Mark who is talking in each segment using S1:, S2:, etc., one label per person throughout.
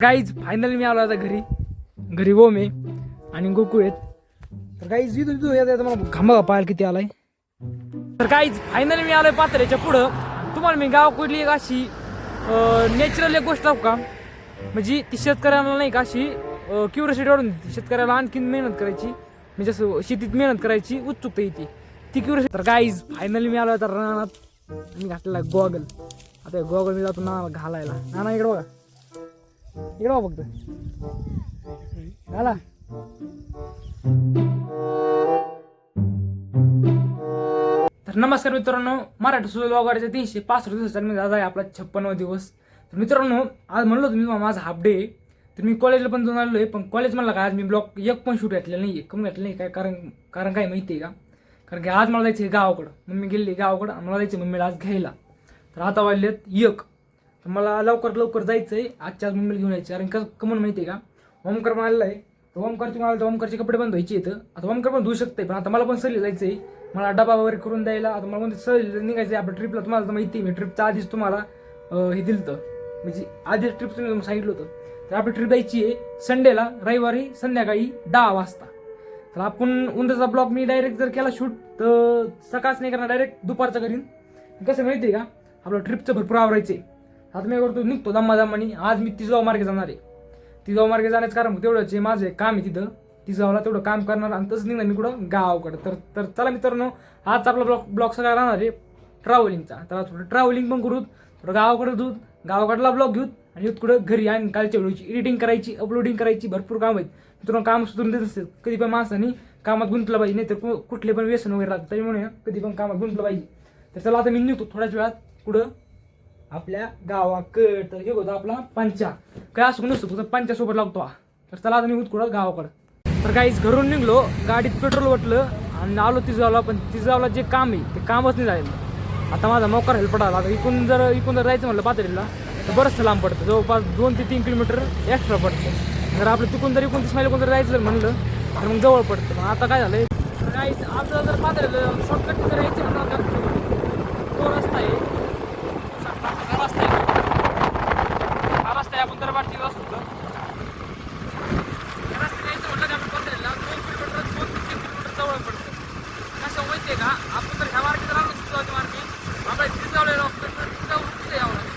S1: Guys finally मी आलो आता घरी. घरी ओम आहे आणि गोकुळ आहेत. तर गाईज इथून इथून येता येता मला घामा पाहायला किती आलाय? तर गाईज फायनली मी आलोय पात्र्याच्या पुढं. तुम्हाला मी गाव कुठली एक अशी नॅचरल एक गोष्ट का? म्हणजे ती शेतकऱ्यांना नाही का अशी क्युरिसिटी वाढून देते. शेतकऱ्याला आणखीन मेहनत करायची. म्हणजे असं शेतीत मेहनत करायची उत्सुकता येते. ती क्युरिसिटी तर गाईज फायनली मी आलो आता रानात मी घातलेला गॉगल. आता गॉगल मी जातो ना घालायला. नाना इकडे बघा. इकडे फक्त आला तर नमस्कार मित्रांनो मराठी सुद्धा वागायच्या तीनशे पासष्ट दिवसांमध्ये आज आहे आपला छप्पनवा दिवस. तर मित्रांनो आज म्हणलो होतो मी माझा हाफ डे तर मी कॉलेजला पण जाऊन आलो आहे पण कॉलेज म्हणलं का आज मी ब्लॉक एक पण शूट घातलेलं नाही आहे कमी घातलं नाही काय कारण कारण काय माहिती आहे का? कारण की आज मला जायचं आहे गावाकडं. मम्मी गेली गावाकडं मला जायचं मम्मीला आज घ्यायला. तर आता वाजलेत एक. तर मला लवकर लवकर जायचं आहे आजच्या आज मुंबईला घेऊन यायचं. कारण का कमन माहिती आहे का ओमकार पण आलेला आहे. तर ओमकारची मला तर ओमकारचे कपडे पण धुवायचे इथं. आता ओमकार पण धुवू शकते पण आता मला पण सहली जायचं आहे मला डबा वगैरे करून द्यायला आता मला कोणती सहली निघायचं आहे आपल्या ट्रिपला तुम्हाला तर माहिती आहे मी ट्रिपच्या आधीच तुम्हाला हे दिलं होतं. म्हणजे आधीच ट्रिप तुम्ही सांगितलं होतं. तर आपली ट्रिप जायची आहे संडेला रविवारी संध्याकाळी दहा वाजता. तर आपण उंदाचा ब्लॉग मी डायरेक्ट जर केला शूट तर सकाळच नाही करणार डायरेक्ट दुपारचं करीन. कसं माहिती आहे का आपलं ट्रिपचं भरपूर आवरायचं आहे आता मी करतो निघतो दम्मा दम्मानी आज मी तिसगाव मार्गे जाणार आहे. तिसगाव मार्गे जाण्याचं कारण तेवढंच जे माझं काम आहे तिथं. तिसगावला तेवढं काम करणार आणि तसं निघणार मी कुठं? गावाकडं. तर तर चला मित्रांनो आज आपला ब्लॉक ब्लॉग सगळा राहणार आहे ट्रॅव्हलिंगचा तर थोडं ट्रॅव्हलिंग पण करू थोडं गावाकडं दूध गावाकडला ब्लॉग घेऊ आणि कुठं? घरी आणि कालच्या व्हिडिओची एडिटिंग करायची अपलोडिंग करायची भरपूर काम आहेत. मित्रांनो काम सुधरून देत असेल कधी पण माणसाने कामात गुंतलं पाहिजे नाहीतर कु- कुठले पण व्यसन वगैरे राहतात. त्यामुळे कधी पण कामात गुंतलं पाहिजे. तर चला आता मी निघतो थोड्याच वेळात कुठं? आपल्या गावाकड तर हे होतं आपला पंचा. काय असं नसतो फक्त पंचासोबत लागतो हा. तर चला आता निघू कुठं? गावाकडं. तर काहीच घरून निघलो गाडीत पेट्रोल वाटलं आणि आलो तिजावला पण तिजावला जे काम आहे ते कामच नाही झालेलं. आता माझा मोकार हेल्प पडाला आता इकून जर इकून जर जायचं म्हटलं पातळीला तर बरंचसं लांब पडतं. जवळपास दोन ते तीन किलोमीटर एक्स्ट्रा पडतं. जर आपलं तिकून जर एकोणतीस माईल कोण जर जायचं जर म्हणलं तर मग जवळ पडतं. पण आता काय झालंय? काहीच आपलं जर पातळीला शॉर्टकट जर यायचं म्हणलं तर तो रस्ता आहे हा रस्ता आहे हा रस्ता आहे आपण तर वाटची रस्ता होतं या रस्त्याने यायचं म्हटलं की आपण पातळीला दोन किलोमीटर दोन ते तीन किलोमीटर जवळ पडतं. माहिती आहे का? आपण जर ह्या मार्गे जर आलो तिथं मार्गे. आपल्याला तिथे जावं तर तिथं जाऊन यावं लागेल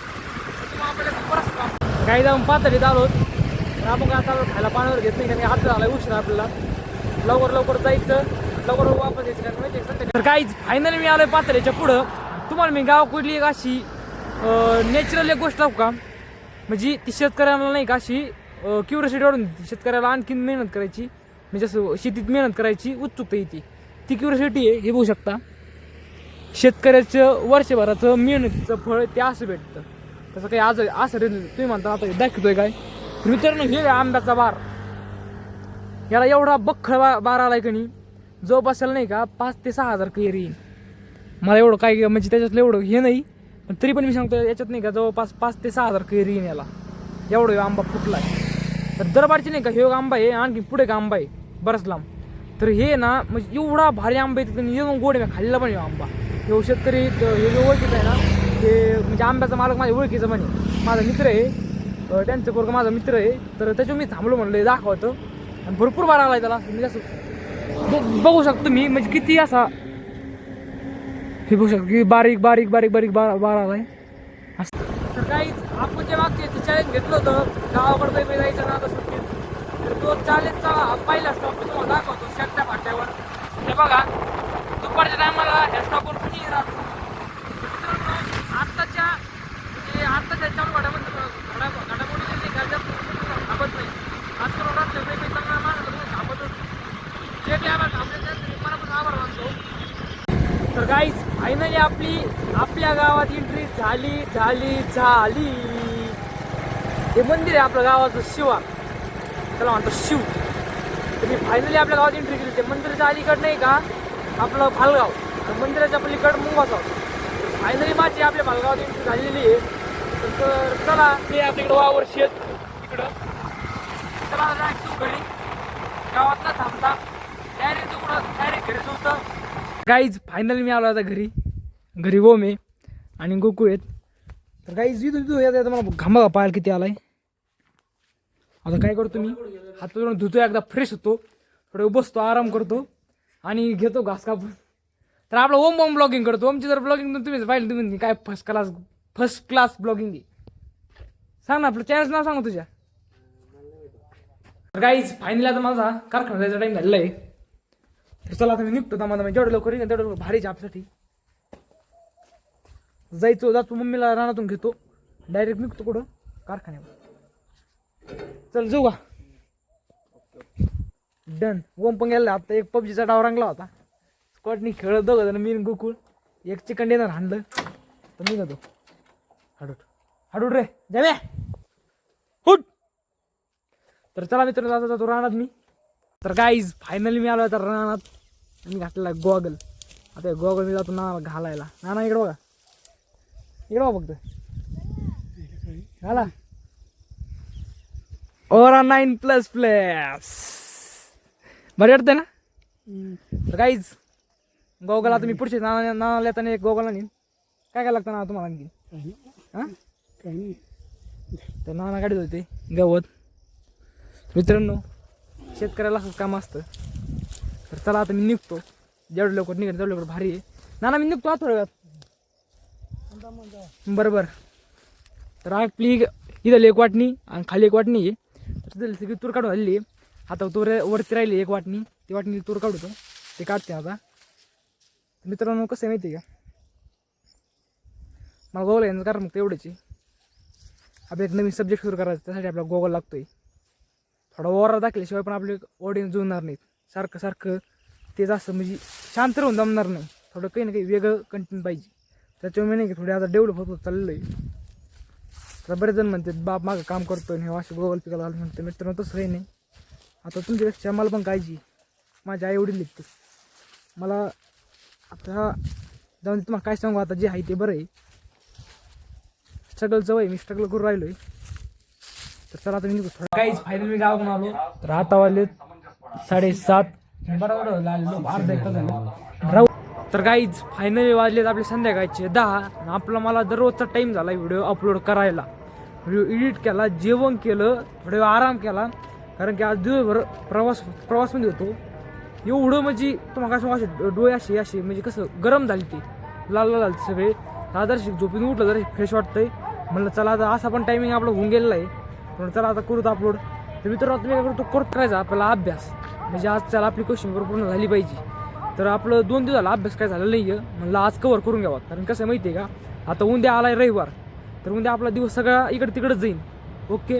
S1: त्याच्यामुळे आपल्याला खूप बरंच काम काही जाऊन पातळीत आलो. तर आपण काय आता खायला पाण्यावर घेत नाही कारण हात झाला उशीर आपल्याला. लवकर लवकर जायचं. लवकर वापस यायचं कारण माहिती आहे तर काहीच फायनली मी आलो आहे पातळीच्या पुढं. तुम्हाला मी गाव कुठली एक अशी नॅचरल एक गोष्ट दाखवू का? म्हणजे ती शेतकऱ्याला नाही का अशी क्युरिसिटी वाढून देते. शेतकऱ्याला आणखीन मेहनत करायची म्हणजे असं शेतीत मेहनत करायची उत्सुकता येते. ती क्युरिसिटी आहे हे बघू शकता. शेतकऱ्याचं वर्षभराचं मेहनतीचं फळ ते असं भेटतं. तसं काही आज असं तुम्ही म्हणता आता दाखवतोय काय? मित्रांनो हे आंब्याचा बार. याला एवढा बख्खळ बा बार आलाय कणी जवळपास बसायला नाही का पाच ते सहा हजार कैरी येईल. मला एवढं काय म्हणजे त्याच्यातलं एवढं हे नाही पण तरी पण मी सांगतो याच्यात नाही का जवळपास पाच ते सहा हजार कैरी येईन याला. एवढं आंबा फुटला आहे. तर दरबारची नाही का हे आंबा आहे आणखी पुढे का आंबा आहे बरंच लांब तर हे ना म्हणजे एवढा भारी आंबा आहे तिथं येऊन गोड मी खाल्ला पण आहे आंबा. हे शेतकरी हे जे ओळखीचं आहे ना ते म्हणजे आंब्याचा मालक माझ्या ओळखीचं म्हणे माझा मित्र आहे त्यांचं पोरगं माझा मित्र आहे तर त्याच्यावर मी थांबलो म्हणलं दाखवतं आणि भरपूर बार आलाय त्याला म्हणजे असं बघू शकतो मी म्हणजे किती असा हे बघू शकतो की बारीक बारीक बारीक बारीक बार बार आलाय. असं. तर काहीच आपण जे मागचे चॅलेंज घेतलं होतं गावाकडे काही जायचं ना तसं तर तो चॅलेंजचा पहिला स्टॉप मी तुम्हाला दाखवतो शेकट्या फाट्यावर हे बघा दुपारच्या टायमाला ह्या स्टॉपवर कुणी राहतो आत्ताच्या म्हणजे आत्ताच्या चालू घडामध्ये घडा घडामोडी जे नाही का, जास्त थांबत नाही आजकाल रात्र काही काही चांगला माणसं तुम्ही थांबतच नाही. जे बी आभार थांबले त्याचे मनापासून आभार मानतो तर गाईज फायनली आपली आपल्या गावात एंट्री झाली झाली झाली. हे मंदिर आहे आपल्या गावाचं शिवा. त्याला म्हणतो शिव. तर मी फायनली आपल्या गावात एंट्री केली. ते मंदिराच्या अलीकडं नाही का? आपलं भालगाव. तर मंदिराच्या पलीकडं मुंगाचा फायनली माझी आपल्या भालगावात एंट्री झालेली आहे. तर- चला ते आपल्याकडे वावर शेत इकडं. चला direct तू घरी. गावातला थांबता. डायरेक्ट तिकडं डायरेक्ट घरी होतं. गाईज फायनली मी आलो आता घरी. घरी ओम आहे आणि गोकुळ आहेत. तर काही इथून इथून येता येता मला घामा पाहायला किती आलाय. आता काय करतो मी? हात धुतो एकदा फ्रेश होतो. थोडं बसतो आराम करतो आणि घेतो घास कापून. तर आपलं ओम ओम ब्लॉगिंग करतो. ओमची जर ब्लॉगिंग तुम्हीच पाहिलं तुम्ही काय first class first class blogging आहे. सांग ना आपलं चॅनल नाव सांग तुझ्या. गाईज फायनल आता माझा कारखाना जायचा टाईम झालेला आहे. तर चला आता मी निघतो माझा मला जेवढं लवकर येईल तेवढं भारी आपल्यासाठी. जायचो जातो मम्मीला रानातून घेतो. डायरेक्ट निघतो कुठं? कारखान्यावर. चल जाऊ का? डन ओम पण गेला. आता एक पबजीचा डाव रंगला होता. स्कॉटनी खेळत दोघं जण मी गोकुळ. एक चिकन डिनर हाणलं तर निघतो हाडूट हाडूट रे. जाव्या हुट तर चला मित्र जाता जातो रानात मी. तर गाईज फायनली मी आलो तर रानात. मी घातलेला गॉगल. आता गॉगल मी जातो नाना घालायला. नाना इकडं बघा. इकडं बघा फक्त घाला ओरा नाईन प्लस प्लस बरं वाटतं ना? तर काहीच गोगला आता मी पुढचे नाना नानाला येताना एक गोगला नेईन. काय काय लागतं ना तुम्हाला आणखी? हां? तर नाना काढत होते गवत. मित्रांनो शेतकऱ्याला असंच काम असतं. तर चला आता मी निघतो. जेवढं लवकर निघेल तेवढं लवकर भारी आहे. नाना मी निघतो आता थोड्या वेळात. बरं बरं तर आपली इथं एक वाटणी आणि खाली एक वाटणी आहे. तर तिथं सगळी तूर काढून आलेली आहे. आता तूर वरती राहिली एक वाटणी. ती वाटणी तूर काढतो ते काढते आता. मित्रांनो कसं आहे माहिती आहे का? मला गोगल यांचं कारण मग तेवढंच आहे. आपलं एक नवीन सब्जेक्ट सुरू करायचं त्यासाठी आपला गोगल आहे थोडा ओरा दाखल्याशिवाय पण आपले ऑडियन्स जुळणार नाहीत. सारखं सारखं तेच असं म्हणजे शांत राहून जमणार नाही. थोडं काही ना काही वेगळं कंटेंट पाहिजे. त्याच्यामुळे नाही की थोडे आता डेव्हलप होत होत चाललं आहे तर बरेच जण म्हणतात बाप मागं काम करतोय आणि हे असे गोगल पिकाला घालून म्हणते मित्रांनो तसं काही नाही आता तुमच्यापेक्षा मला पण काळजी आहे. माझ्या आई वडील लिखते मला आता जाऊन तुम्हाला काय सांगू आता जे आहे ते बरं आहे स्ट्रगलचं वय मी स्ट्रगल करून राहिलो आहे तर चला आता मी काहीच फायनल मी गावाकडून आलो तर आता वाजले साडेसात बरोबर आलेलो अर्धा एक तास झाला राहू तर काहीच फायनली वाजलेत आपले संध्याकाळचे दहा. आपला मला दररोजचा टाईम झाला व्हिडिओ अपलोड करायला. व्हिडिओ एडिट केला जेवण केलं थोडे आराम केला. कारण की आज दिवसभर प्रवास प्रवासमध्ये होतो. एवढं म्हणजे तुम्हाला कसं असे डोळे असे असे म्हणजे कसं गरम झाली ते. लाल लाल झाले सगळे. आदर्शिक झोपून उठलं जरा फ्रेश वाटतंय. म्हणलं चला आता असा पण टायमिंग आपलं होऊन गेलेला आहे. म्हणून चला आता करूत अपलोड तर मित्रांनो तुम्ही काय करतो? करत करायचा आपल्याला अभ्यास. म्हणजे आज चला आपली क्वेश्चन पूर्ण झाली पाहिजे. तर आपलं दोन दिवस झाला अभ्यास काय झाला नाही आहे म्हणलं आज कवर करून घ्यावा. कारण कसं आहे माहिती आहे का? आता उद्या आला आहे रविवार. तर उद्या आपला दिवस सगळा इकडे तिकडंच जाईल ओके?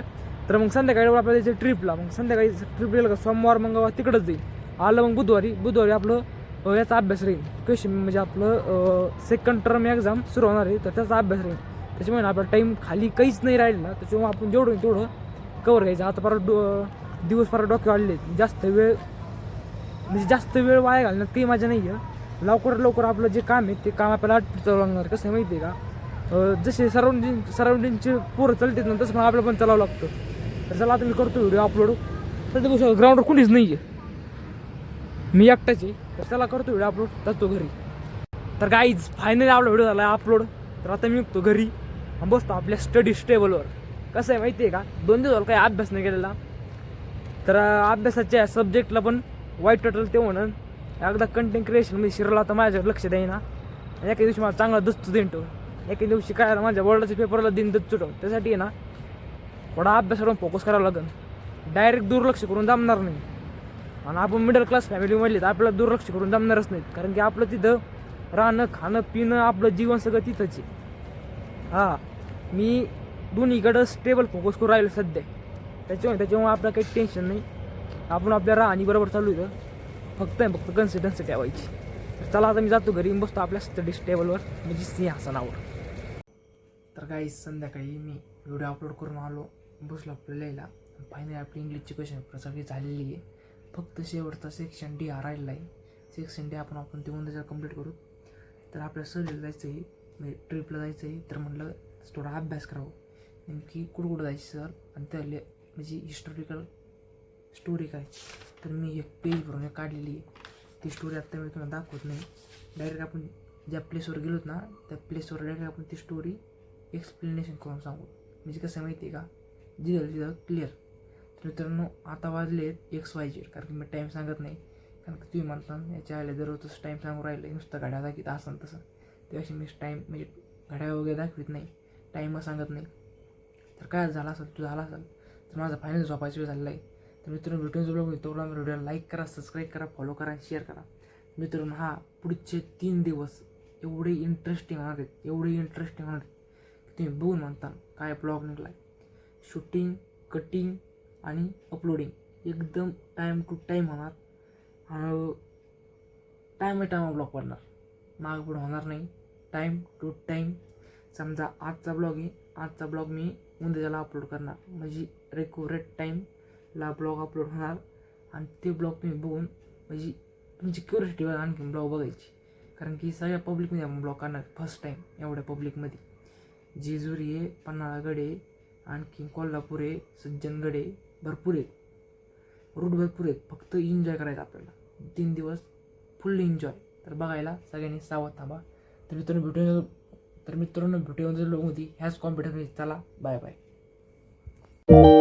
S1: तर मग संध्याकाळी आपल्याला जायचं ट्रिपला मग संध्याकाळी ट्रिप गेलं का सोमवार मंगळवार तिकडंच जाईल आलं मग बुधवारी. बुधवारी आपलं याचा अभ्यास राहील. क्वेश्चन म्हणजे आपलं सेकंड टर्म एक्झाम सुरू होणार आहे. तर त्याचा अभ्यास राहील. त्याच्यामुळे आपला टाईम खाली काहीच नाही राहिलेला. त्याच्यामुळे आपण जेवढं तेवढं कवर घ्यायचं. आता परत डो दिवस परत डोके वाढले जास्त वेळ म्हणजे जास्त वेळ वाया घालण्यात काही मजा नाही आहे लवकर लवकर आपलं जे काम आहे ते काम आपल्याला आठ चालू लागणार कसं आहे माहिती आहे का जसे सराउंडिंग सराउंडिंगचे पोरं चालतात ना तसं पण आपलं पण चालावं लागतं. तर चला आता मी करतो व्हिडिओ अपलोड तर ग्राउंडवर कोणीच नाही आहे मी एकटाच आहे. तर त्याला करतो व्हिडिओ अपलोड जातो घरी. तर गाईज फायनली आपला व्हिडिओ झाला अपलोड तर आता मी निघतो घरी. बसतो आपल्या स्टडी स्टेबलवर कसं आहे माहिती आहे का? दोन दिवस झालं काही अभ्यास नाही केलेला. तर अभ्यासाच्या सब्जेक्टला पण वाईट टोटल ते म्हणून. एकदा कंटेंट क्रिएशन मी शिरला आता माझ्यावर लक्ष देईना. आणि एका दिवशी मला चांगला दस्त देईन तो. एका दिवशी काय माझ्या वर्ल्डच्या पेपरला दिन दस्त ठेवून त्यासाठी आहे ना थोडा अभ्यासावर फोकस करावा लागेल. डायरेक्ट दुर्लक्ष करून जमणार नाही. आणि आपण मिडल क्लास फॅमिलीमधले तर आपल्याला दुर्लक्ष करून जमणारच नाहीत. कारण की आपलं तिथं राहणं खाणं पिणं आपलं जीवन सगळं तिथंच आहे. हां मी दोन्हीकडं स्टेबल फोकस करून राहिलो सध्या. त्याच्यामुळे त्याच्यामुळे आपलं काही टेन्शन नाही. आपण आपल्या राहणी बरोबर चालू इथं. फक्त आहे फक्त कन्सिडन्स ठेवायची. तर चला आता मी जातो घरी बसतो आपल्या स्टडी टेबलवर म्हणजे सिंहासनावर. तर काही संध्याकाळी मी व्हिडिओ अपलोड करून आलो बसलो आपलं लिहायला. फायनली आपली इंग्लिशची क्वेश्चन पेपर सगळी झालेली आहे. फक्त शेवटचा सेक्शन डी हा राहिला आहे. सेक्शन डी आपण आपण ते त्याच्यावर कंप्लीट करू. तर आपल्या सहलीला जायचं आहे म्हणजे ट्रिपला जायचं आहे. तर म्हटलं थोडा अभ्यास करावं. नेमकी कुठं कुठं जायचं सर आणि त्याले म्हणजे हिस्टॉरिकल स्टोरी काय? तर मी एक पेज भरून काढलेली ती स्टोरी आत्ता मी तुम्हाला दाखवत नाही. डायरेक्ट आपण ज्या प्लेसवर गेलोत ना त्या प्लेसवर डायरेक्ट आपण ती स्टोरी एक्सप्लेनेशन करून सांगू. म्हणजे कसं आहे माहिती आहे का जिथं तिथं क्लिअर तर मित्रांनो आता वाजले आहेत एक्स वाय जेड कारण की मी टाईम सांगत नाही. कारण की तुम्ही म्हणता याच्या आले दररोजच टाईम सांगून राहिले. नुसतं गाड्या दाखवित असं तसं. त्यापेक्षा मी टाईम म्हणजे घड्याळ वगैरे दाखवित नाही. टाईमच सांगत नाही. तर काय झाला असेल? तू झाला असेल. तर माझा फायनल झोपायचा वेळ झालेला आहे. तर मित्रांनो व्हिडिओ ब्लॉग तेवढा व्हिडिओला लाईक करा सबस्क्राईब करा फॉलो करा शेअर करा. मित्रांनो हा पुढचे तीन दिवस एवढे इंटरेस्टिंग होणार आहेत. एवढे इंटरेस्टिंग होणार आहेत. की तुम्ही बघून म्हणता काय ब्लॉग निघला आहे शूटिंग कटिंग आणि अपलोडिंग एकदम टाईम टू टाईम होणार. आणि टाईम बाय टाईम ब्लॉग पडणार. मागं पुढं होणार नाही. टाईम टू टाईम समजा आजचा ब्लॉग आहे. आजचा ब्लॉग मी उद्याला अपलोड करणार. म्हणजे रेक्युरेट ला ब्लॉग अपलोड होणार आणि ते ब्लॉग तुम्ही बघून म्हणजे तुमची क्युरियोसिटीवर आणखी ब्लॉग बघायची कारण की सगळ्या पब्लिकमध्ये आपण ब्लॉग करणार फर्स्ट टाईम एवढ्या पब्लिकमध्ये जेजुरी आहे पन्हाळागड आहे आणखी कोल्हापूर आहे सज्जनगड आहे भरपूर आहेत रूट भरपूर आहेत फक्त एन्जॉय करायचं आपल्याला तीन दिवस फुल एन्जॉय तर बघायला सगळ्यांनी सावध थांबा तर मित्रांनो भेटून तर मित्रांनो भेटून लोक होती ह्याच कॉम्प्युटर चला बाय बाय